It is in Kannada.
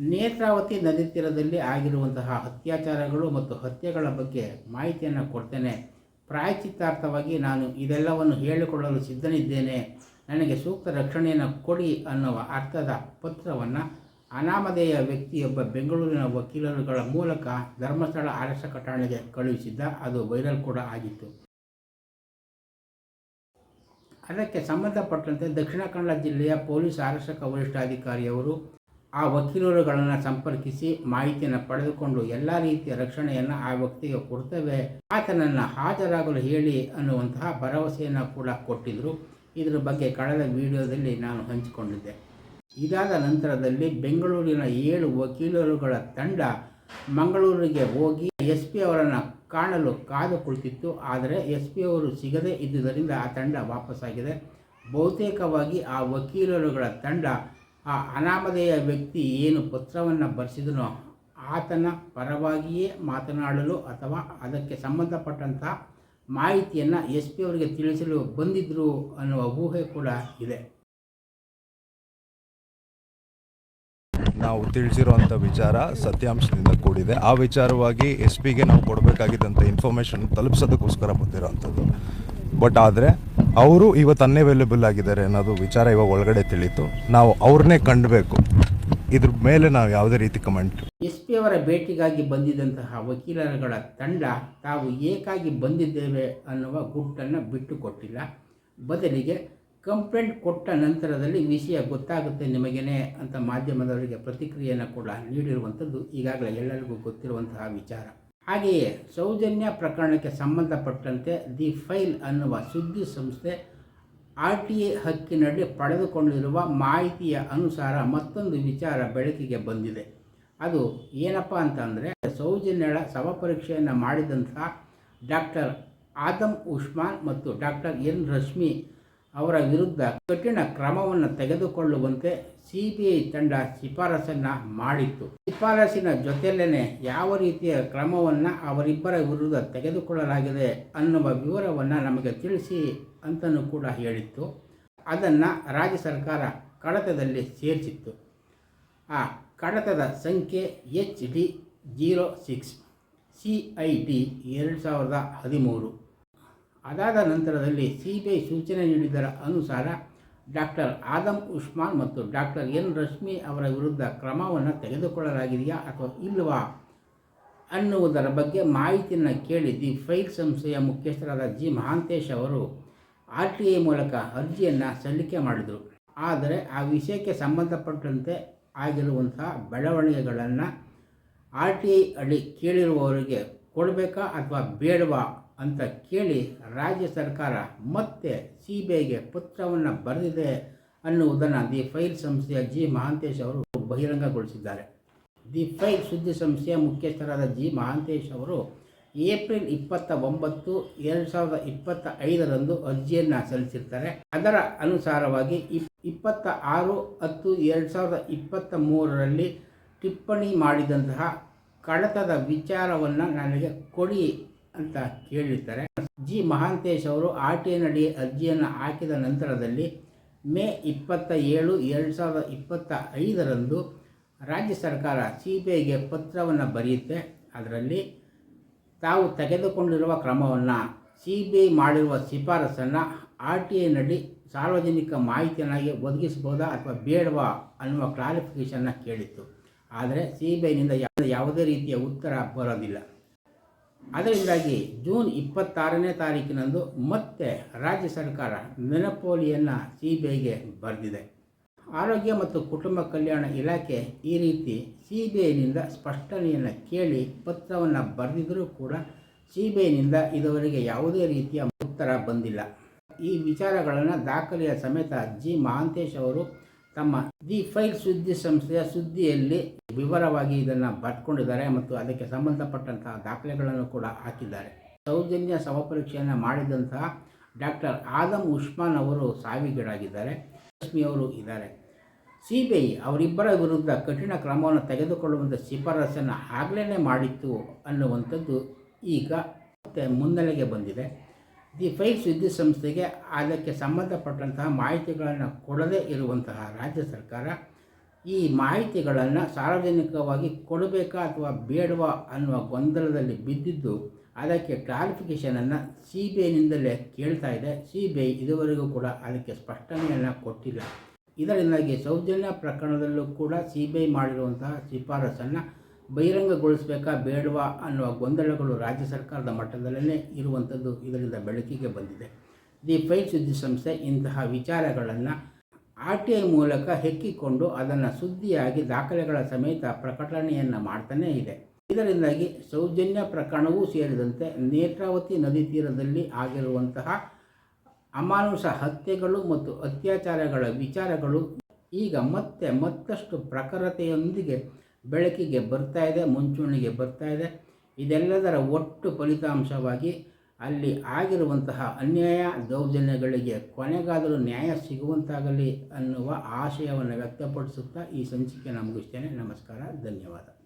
ನೇತ್ರಾವತಿ ನದಿ ತೀರದಲ್ಲಿ ಆಗಿರುವಂತಹ ಅತ್ಯಾಚಾರಗಳು ಮತ್ತು ಹತ್ಯೆಗಳ ಬಗ್ಗೆ ಮಾಹಿತಿಯನ್ನು ಕೊಡ್ತೇನೆ. ಪ್ರಾಯಚಿತ್ತಾರ್ಥವಾಗಿ ನಾನು ಇದೆಲ್ಲವನ್ನು ಹೇಳಿಕೊಳ್ಳಲು ಸಿದ್ಧನಿದ್ದೇನೆ. ನನಗೆ ಸೂಕ್ತ ರಕ್ಷಣೆಯನ್ನು ಕೊಡಿ ಅನ್ನುವ ಅರ್ಥದ ಪತ್ರವನ್ನು ಅನಾಮಧೇಯ ವ್ಯಕ್ತಿಯೊಬ್ಬ ಬೆಂಗಳೂರಿನ ವಕೀಲರುಗಳ ಮೂಲಕ ಧರ್ಮಸ್ಥಳ ಆರಕ್ಷಕ ಠಾಣೆಗೆ ಕಳುಹಿಸಿದ್ದ. ಅದು ವೈರಲ್ ಕೂಡ ಆಗಿತ್ತು. ಅದಕ್ಕೆ ಸಂಬಂಧಪಟ್ಟಂತೆ ದಕ್ಷಿಣ ಕನ್ನಡ ಜಿಲ್ಲೆಯ ಪೊಲೀಸ್ ಆರಕ್ಷಕ ವರಿಷ್ಠಾಧಿಕಾರಿಯವರು ಆ ವಕೀಲರುಗಳನ್ನು ಸಂಪರ್ಕಿಸಿ ಮಾಹಿತಿಯನ್ನು ಪಡೆದುಕೊಂಡು ಎಲ್ಲ ರೀತಿಯ ರಕ್ಷಣೆಯನ್ನು ಆ ವ್ಯಕ್ತಿಗೆ ಕೊಡ್ತೇವೆ. ಆತನನ್ನು ಹಾಜರಾಗಲು ಹೇಳಿ ಅನ್ನುವಂತಹ ಭರವಸೆಯನ್ನು ಕೂಡ ಕೊಟ್ಟಿದ್ದರು ಇದರ ಬಗ್ಗೆ ಕಳೆದ ವಿಡಿಯೋದಲ್ಲಿ ನಾನು ಹಂಚಿಕೊಂಡಿದ್ದೆ. ಇದಾದ ನಂತರದಲ್ಲಿ ಬೆಂಗಳೂರಿನ ಏಳು ವಕೀಲರುಗಳ ತಂಡ ಮಂಗಳೂರಿಗೆ ಹೋಗಿ ಎಸ್ ಪಿ ಅವರನ್ನು ಕಾಣಲು ಕಾದು ಕುಳಿತಿತ್ತು ಆದರೆ ಎಸ್ ಪಿ ಅವರು ಸಿಗದೇ ಇದ್ದುದರಿಂದ ಆ ತಂಡ ವಾಪಸ್ಸಾಗಿದೆ. ಬಹುತೇಕವಾಗಿ ಆ ವಕೀಲರುಗಳ ತಂಡ ಆ ಅನಾಮಧೇಯ ವ್ಯಕ್ತಿ ಏನು ಪತ್ರವನ್ನು ಬರೆಸಿದನೋ ಆತನ ಪರವಾಗಿಯೇ ಮಾತನಾಡಲು ಅಥವಾ ಅದಕ್ಕೆ ಸಂಬಂಧಪಟ್ಟಂಥ ಮಾಹಿತಿಯನ್ನು ಎಸ್ ಪಿ ಅವರಿಗೆ ತಿಳಿಸಲು ಬಂದಿದ್ದರು ಅನ್ನುವ ಊಹೆ ಕೂಡ ಇದೆ. ನಾವು ತಿಳಿಸಿರುವಂಥ ವಿಚಾರ ಸತ್ಯಾಂಶದಿಂದ ಕೂಡಿದೆ. ಆ ವಿಚಾರವಾಗಿ ಎಸ್ ಪಿಗೆ ನಾವು ಕೊಡಬೇಕಾಗಿದ್ದಂಥ ಇನ್ಫಾರ್ಮೇಷನ್ ತಲುಪಿಸೋದಕ್ಕೋಸ್ಕರ ಬಂದಿರೋವಂಥದ್ದು ಬಟ್ ಆದರೆ, ಅವರು ಇವತ್ತು ಅನ್ಅವೈಲೇಬಲ್ ಆಗಿದ್ದಾರೆ ಅನ್ನೋದು ವಿಚಾರ ಇವಾಗ ಒಳಗಡೆ ತಿಳಿತು. ನಾವು ಅವ್ರನ್ನೇ ಕಂಡಬೇಕು. ಇದ್ರ ಮೇಲೆ ನಾವು ಯಾವುದೇ ರೀತಿ ಕಮೆಂಟ್ ಎಸ್ ಪಿ ಅವರ ಭೇಟಿಗಾಗಿ ಬಂದಿದ್ದಂತಹ ವಕೀಲರುಗಳ ತಂಡ ತಾವು ಏಕಾಗಿ ಬಂದಿದ್ದೇವೆ ಅನ್ನುವ ಗುಟ್ಟನ್ನು ಬಿಟ್ಟುಕೊಟ್ಟಿಲ್ಲ. ಬದಲಿಗೆ ಕಂಪ್ಲೇಂಟ್ ಕೊಟ್ಟ ನಂತರದಲ್ಲಿ ವಿಷಯ ಗೊತ್ತಾಗುತ್ತೆ ನಿಮಗೇನೆ ಅಂತ ಮಾಧ್ಯಮದವರಿಗೆ ಪ್ರತಿಕ್ರಿಯೆಯನ್ನು ಕೂಡ ನೀಡಿರುವಂಥದ್ದು ಈಗಾಗಲೇ ಎಲ್ಲರಿಗೂ ಗೊತ್ತಿರುವಂತಹ ವಿಚಾರ. ಹಾಗೆಯೇ ಸೌಜನ್ಯ ಪ್ರಕರಣಕ್ಕೆ ಸಂಬಂಧಪಟ್ಟಂತೆ ದಿ ಫೈಲ್ ಅನ್ನುವ ಸುದ್ದಿ ಸಂಸ್ಥೆ ಆರ್ ಟಿ ಎ ಹಕ್ಕಿನಡಿ ಪಡೆದುಕೊಂಡಿರುವ ಮಾಹಿತಿಯ ಅನುಸಾರ ಮತ್ತೊಂದು ವಿಚಾರ ಬೆಳಕಿಗೆ ಬಂದಿದೆ. ಅದು ಏನಪ್ಪ ಅಂತಂದರೆ, ಸೌಜನ್ಯಳ ಶವಪರೀಕ್ಷೆಯನ್ನು ಮಾಡಿದಂಥ ಡಾಕ್ಟರ್ ಆದಮ್ ಉಸ್ಮಾನ್ ಮತ್ತು ಡಾಕ್ಟರ್ ಎನ್ ರಶ್ಮಿ ಅವರ ವಿರುದ್ಧ ಕಠಿಣ ಕ್ರಮವನ್ನು ತೆಗೆದುಕೊಳ್ಳುವಂತೆ ಸಿ ಬಿ ಐ ತಂಡ ಶಿಫಾರಸನ್ನು ಮಾಡಿತ್ತು. ಶಿಫಾರಸಿನ ಜೊತೆಯಲ್ಲೇನೆ ಯಾವ ರೀತಿಯ ಕ್ರಮವನ್ನು ಅವರಿಬ್ಬರ ವಿರುದ್ಧ ತೆಗೆದುಕೊಳ್ಳಲಾಗಿದೆ ಅನ್ನುವ ವಿವರವನ್ನು ನಮಗೆ ತಿಳಿಸಿ ಅಂತಲೂ ಕೂಡ ಹೇಳಿತ್ತು. ಅದನ್ನು ರಾಜ್ಯ ಸರ್ಕಾರ ಕಡತದಲ್ಲಿ ಸೇರಿಸಿತ್ತು. ಆ ಕಡತದ ಸಂಖ್ಯೆ H D zero six, C I D ಎರಡು ಸಾವಿರದ ಹದಿಮೂರು. ಅದಾದ ನಂತರದಲ್ಲಿ ಸಿ ಸೂಚನೆ ನೀಡಿದರ ಅನುಸಾರ ಡಾಕ್ಟರ್ ಆದಮ್ ಉಸ್ಮಾನ್ ಮತ್ತು ಡಾಕ್ಟರ್ ಎನ್ ರಶ್ಮಿ ಅವರ ವಿರುದ್ಧ ಕ್ರಮವನ್ನು ತೆಗೆದುಕೊಳ್ಳಲಾಗಿದೆಯಾ ಅಥವಾ ಇಲ್ಲವಾ ಅನ್ನುವುದರ ಬಗ್ಗೆ ಮಾಹಿತಿಯನ್ನು ಕೇಳಿ ದಿ ಫೈಲ್ ಸಂಸ್ಥೆಯ ಮುಖ್ಯಸ್ಥರಾದ ಜಿ ಮಹಾಂತೇಶ್ ಅವರು ಆರ್ ಟಿ ಐ ಮೂಲಕ ಅರ್ಜಿಯನ್ನು ಸಲ್ಲಿಕೆ ಮಾಡಿದರು. ಆದರೆ ಆ ವಿಷಯಕ್ಕೆ ಸಂಬಂಧಪಟ್ಟಂತೆ ಆಗಿರುವಂತಹ ಬೆಳವಣಿಗೆಗಳನ್ನು ಆರ್ ಟಿ ಐ ಅಡಿ ಕೇಳಿರುವವರಿಗೆ ಕೊಡಬೇಕಾ ಅಥವಾ ಬೇಡವಾ ಅಂತ ಕೇಳಿ ರಾಜ್ಯ ಸರ್ಕಾರ ಮತ್ತೆ ಸಿ ಬಿ ಐಗೆ ಪತ್ರವನ್ನು ಬರೆದಿದೆ ಅನ್ನುವುದನ್ನು ದಿ ಫೈಲ್ ಸಂಸ್ಥೆಯ ಜಿ ಮಹಾಂತೇಶ್ ಅವರು ಬಹಿರಂಗಗೊಳಿಸಿದ್ದಾರೆ. ದಿ ಫೈಲ್ ಸುದ್ದಿ ಸಂಸ್ಥೆಯ ಮುಖ್ಯಸ್ಥರಾದ ಜಿ ಮಹಾಂತೇಶ್ ಅವರು ಏಪ್ರಿಲ್ ಇಪ್ಪತ್ತ ಒಂಬತ್ತು, ಎರಡು ಸಾವಿರದ ಇಪ್ಪತ್ತ ಐದರಂದು ಅರ್ಜಿಯನ್ನು ಸಲ್ಲಿಸಿರ್ತಾರೆ. ಅದರ ಅನುಸಾರವಾಗಿ ಇಪ್, ಇಪ್ಪತ್ತ ಆರು ಹತ್ತು ಎರಡು ಸಾವಿರದ ಇಪ್ಪತ್ತ ಮೂರರಲ್ಲಿ ಟಿಪ್ಪಣಿ ಮಾಡಿದಂತಹ ಕಡತದ ವಿಚಾರವನ್ನು ನನಗೆ ಕೊಡಿ ಅಂತ ಕೇಳಿರ್ತಾರೆ ಜಿ. ಮಹಾಂತೇಶ್ ಅವರು ಆರ್ ಟಿ ನಡಿ ಅರ್ಜಿಯನ್ನು ಹಾಕಿದ ನಂತರದಲ್ಲಿ ಮೇ ಇಪ್ಪತ್ತ ಏಳು ಎರಡು ಸಾವಿರದ ಇಪ್ಪತ್ತ ಐದರಂದು ರಾಜ್ಯ ಸರ್ಕಾರ ಸಿ ಬಿ ಐಗೆ ಪತ್ರವನ್ನು ಬರೆಯುತ್ತೆ. ಅದರಲ್ಲಿ ತಾವು ತೆಗೆದುಕೊಂಡಿರುವ ಕ್ರಮವನ್ನು ಸಿ ಬಿ ಐ ಮಾಡಿರುವ ಶಿಫಾರಸನ್ನು ಆರ್ ಟಿ ಐನಲ್ಲಿ ಸಾರ್ವಜನಿಕ ಮಾಹಿತಿಯನ್ನಾಗಿ ಒದಗಿಸ್ಬೋದಾ ಅಥವಾ ಬೇಡವಾ ಅನ್ನುವ ಕ್ಲಾರಿಫಿಕೇಷನ್ನ ಕೇಳಿತ್ತು. ಆದರೆ ಸಿ ಬಿ ಐನಿಂದ ಯಾವುದೇ ರೀತಿಯ ಉತ್ತರ ಬರೋದಿಲ್ಲ. ಅದರಿಂದಾಗಿ ಜೂನ್ ಇಪ್ಪತ್ತಾರನೇ ತಾರೀಕಿನಂದು ಮತ್ತೆ ರಾಜ್ಯ ಸರ್ಕಾರ ನೆನಪೋಲಿಯನ್ನು ಸಿ ಬಿ ಐಗೆ ಬರೆದಿದೆ. ಆರೋಗ್ಯ ಮತ್ತು ಕುಟುಂಬ ಕಲ್ಯಾಣ ಇಲಾಖೆ ಈ ರೀತಿ ಸಿ ಬಿ ಐನಿಂದ ಸ್ಪಷ್ಟನೆಯನ್ನು ಕೇಳಿ ಪತ್ರವನ್ನು ಬರೆದಿದ್ದರೂ ಕೂಡ ಸಿ ಬಿ ಐನಿಂದ ಇದುವರೆಗೆ ಯಾವುದೇ ರೀತಿಯ ಉತ್ತರ ಬಂದಿಲ್ಲ. ಈ ವಿಚಾರಗಳನ್ನು ದಾಖಲೆಯ ಸಮೇತ ಜಿ ಮಹಾಂತೇಶ್ ಅವರು ತಮ್ಮ ದಿ ಫೈಲ್ ಸುದ್ದಿ ಸಂಸ್ಥೆಯ ಸುದ್ದಿಯಲ್ಲಿ ವಿವರವಾಗಿ ಇದನ್ನು ಬರ್ಕೊಂಡಿದ್ದಾರೆ ಮತ್ತು ಅದಕ್ಕೆ ಸಂಬಂಧಪಟ್ಟಂತಹ ದಾಖಲೆಗಳನ್ನು ಕೂಡ ಹಾಕಿದ್ದಾರೆ. ಸೌಜನ್ಯ ಶವಪರೀಕ್ಷೆಯನ್ನು ಮಾಡಿದಂತಹ ಡಾಕ್ಟರ್ ಆದಮ್ ಉಸ್ಮಾನ್ ಅವರು ಸಾವಿಗೀಡಾಗಿದ್ದಾರೆ. ರಶ್ಮಿ ಅವರು ಇದ್ದಾರೆ. ಸಿ ಬಿ ಐ ಅವರಿಬ್ಬರ ವಿರುದ್ಧ ಕಠಿಣ ಕ್ರಮವನ್ನು ತೆಗೆದುಕೊಳ್ಳುವಂಥ ಶಿಫಾರಸನ್ನು ಆಗಲೇ ಮಾಡಿತ್ತು ಅನ್ನುವಂಥದ್ದು ಈಗ ಮತ್ತೆ ಮುನ್ನೆಲೆಗೆ ಬಂದಿದೆ. ದಿ ಫೈಲ್ ಸುದ್ದಿ ಸಂಸ್ಥೆಗೆ ಅದಕ್ಕೆ ಸಂಬಂಧಪಟ್ಟಂತಹ ಮಾಹಿತಿಗಳನ್ನು ಕೊಡದೇ ಇರುವಂತಹ ರಾಜ್ಯ ಸರ್ಕಾರ ಈ ಮಾಹಿತಿಗಳನ್ನು ಸಾರ್ವಜನಿಕವಾಗಿ ಕೊಡಬೇಕಾ ಅಥವಾ ಬೇಡವಾ ಅನ್ನುವ ಗೊಂದಲದಲ್ಲಿ ಬಿದ್ದಿದ್ದು ಅದಕ್ಕೆ ಕ್ಲಾರಿಫಿಕೇಷನನ್ನು ಸಿ ಬಿ ಐನಿಂದಲೇ ಕೇಳ್ತಾ ಇದೆ. ಸಿ ಬಿ ಐ ಇದುವರೆಗೂ ಕೂಡ ಅದಕ್ಕೆ ಸ್ಪಷ್ಟನೆಯನ್ನು ಕೊಟ್ಟಿಲ್ಲ. ಇದರಿಂದಾಗಿ ಸೌಜನ್ಯ ಪ್ರಕರಣದಲ್ಲೂ ಕೂಡ ಸಿ ಬಿ ಐ ಮಾಡಿರುವಂತಹ ಶಿಫಾರಸನ್ನು ಬಹಿರಂಗಗೊಳಿಸಬೇಕಾ ಬೇಡವಾ ಅನ್ನುವ ಗೊಂದಲಗಳು ರಾಜ್ಯ ಸರ್ಕಾರದ ಮಟ್ಟದಲ್ಲೇ ಇರುವಂಥದ್ದು ಇದರಿಂದ ಬೆಳಕಿಗೆ ಬಂದಿದೆ. ದಿ ಫೈಲ್ ಸುದ್ದಿ ಸಂಸ್ಥೆ ಇಂತಹ ವಿಚಾರಗಳನ್ನು ಆರ್ ಟಿ ಐ ಮೂಲಕ ಹೆಕ್ಕಿಕೊಂಡು ಅದನ್ನು ಸುದ್ದಿಯಾಗಿ ದಾಖಲೆಗಳ ಸಮೇತ ಪ್ರಕಟಣೆಯನ್ನು ಮಾಡ್ತಾನೇ ಇದೆ. ಇದರಿಂದಾಗಿ ಸೌಜನ್ಯ ಪ್ರಕರಣವೂ ಸೇರಿದಂತೆ ನೇತ್ರಾವತಿ ನದಿ ತೀರದಲ್ಲಿ ಆಗಿರುವಂತಹ ಅಮಾನುಷ ಹತ್ಯೆಗಳು ಮತ್ತು ಅತ್ಯಾಚಾರಗಳ ವಿಚಾರಗಳು ಈಗ ಮತ್ತೆ ಮತ್ತಷ್ಟು ಪ್ರಖರತೆಯೊಂದಿಗೆ ಬೆಳಕಿಗೆ ಬರ್ತಾ ಇದೆ, ಮುಂಚೂಣಿಗೆ ಬರ್ತಾ ಇದೆ. ಇದೆಲ್ಲದರ ಒಟ್ಟು ಫಲಿತಾಂಶವಾಗಿ ಅಲ್ಲಿ ಆಗಿರುವಂತಹ ಅನ್ಯಾಯ ದೌರ್ಜನ್ಯಗಳಿಗೆ ಕೊನೆಗಾದರೂ ನ್ಯಾಯ ಸಿಗುವಂತಾಗಲಿ ಅನ್ನುವ ಆಶಯವನ್ನು ವ್ಯಕ್ತಪಡಿಸುತ್ತಾ ಈ ಸಂಚಿಕೆಯನ್ನು ಮುಗಿಸ್ತೇನೆ ನಮಸ್ಕಾರ, ಧನ್ಯವಾದ.